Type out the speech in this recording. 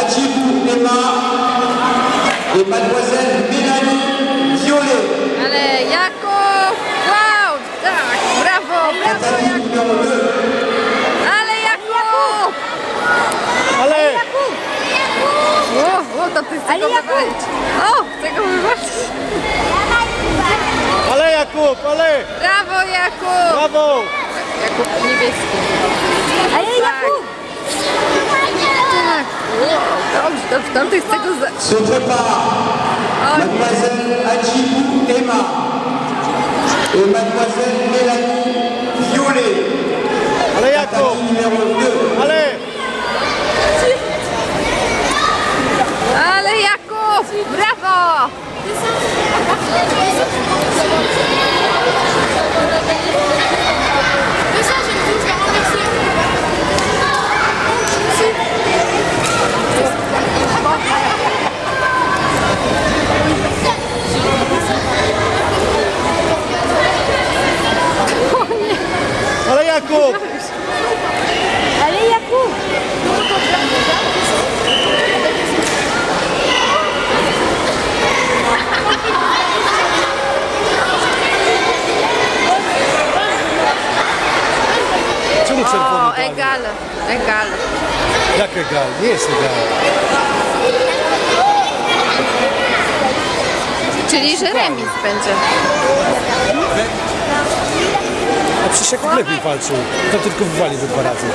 Adjibou Emma et mademoiselle Mélanie Violet. Ale Jakub! Wow! Tak! Brawo! Brawo 2. Ale Jakub! Ale! O, o, to ty chcesz go wywalić. O, chcę go wywalić. Ale Jakub, ale! Brawo Jakub! Brawo! Jakub niebieski. Ale Jakub! Tak. O, dobrze, dobrze, dobrze. Chcę go za... Se prépare mademoiselle Adjibou Emma et mademoiselle Mélanie Violet. Ale Jakub! Catégorie numéro 2. Ale! Ale Jakub! Brawo! Ale Jakub! Ale Jakub! Czemu czerwony O, egal, egal. Jak egal? Nie jest egal. Czyli, że remis będzie. A przecież Jakub lepiej walczył. To tylko wywalił dwa razy.